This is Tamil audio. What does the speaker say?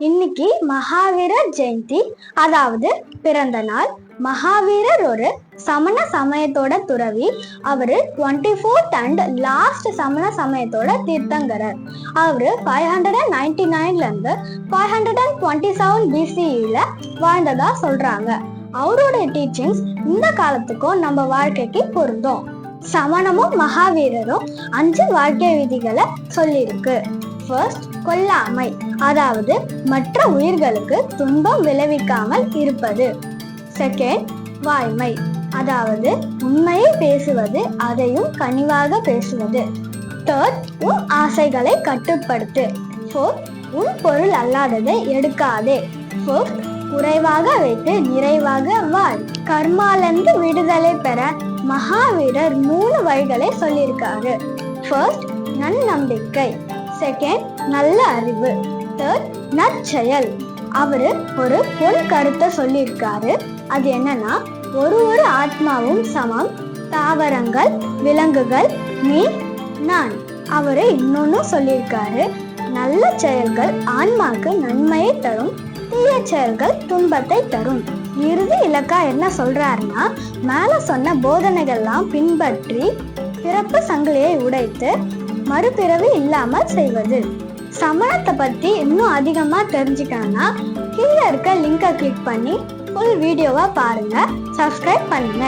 இன்னைக்கு மகாவீரர் ஜெயந்தி அதாவது பிறந்த நாள். மகாவீரர் ஒரு சமண சமயத்தோட துறவி. அவரு டுவெண்ட்டி ஃபோர்த் அண்ட் லாஸ்ட் சமண சமயத்தோட தீர்த்தங்கரர். அவரு ஃபைவ் ஹண்ட்ரட் அண்ட் நைன்டி நைன்ல இருந்து five hundred and twenty seven பிசிஇல வாழ்ந்ததா சொல்றாங்க. அவரோட டீச்சிங்ஸ் இந்த காலத்துக்கும் நம்ம வாழ்க்கைக்கு பொருந்தும். சமணமும் மகாவீரரும் அஞ்சு வாழ்க்கை விதிகளை சொல்லியிருக்கு. ஃபர்ஸ்ட் கொல்லாமை அதாவது மற்ற உயிர்களுக்கு துன்பம் விளைவிக்காமல் இருப்பது. செகண்ட் வாய்மை அதாவது உண்மையை பேசுவது அதையும் கனிவாக பேசுவது. தேர்ட் உன் ஆசைகளை கட்டுப்படுத்து. ஃபோர்த் உன் பொருள் அல்லாததை எடுக்காதே. ஃபோர்த் குறைவாக வைத்து நிறைவாக வாழ். கர்மாலந்து விடுதலை பெற மகாவீரர் மூணு வழிகளை சொல்லியிருக்காரு. ஃபர்ஸ்ட் நன்னம்பிக்கை செகண்ட் நல்ல அறிவு தேர்ட் நற்செயல். அவரு ஒரு பொன் கருத்தை சொல்லியிருக்காரு. அது என்னன்னா ஒரு ஒரு ஆத்மாவும் சமம். தாவரங்கள் விலங்குகள் நீ நான். அவரு இன்னொன்னும் சொல்லியிருக்காரு. நல்ல செயல்கள் ஆன்மாக்கு நன்மையை தரும் தீய செயல்கள் துன்பத்தை தரும். இறுதி இலக்கா என்ன சொல்றாருன்னா மேல சொன்ன போதனைகள்லாம் பின்பற்றி பிறப்பு சங்கிலியை உடைத்து மறுபிறவி இல்லாமல் செய்வது. சமணத்தை பத்தி இன்னும் அதிகமா தெரிஞ்சுக்கணும்னா கீழே இருக்க லிங்கை கிளிக் பண்ணி ஃபுல் வீடியோவை பாருங்க. சப்ஸ்கிரைப் பண்ணுங்க.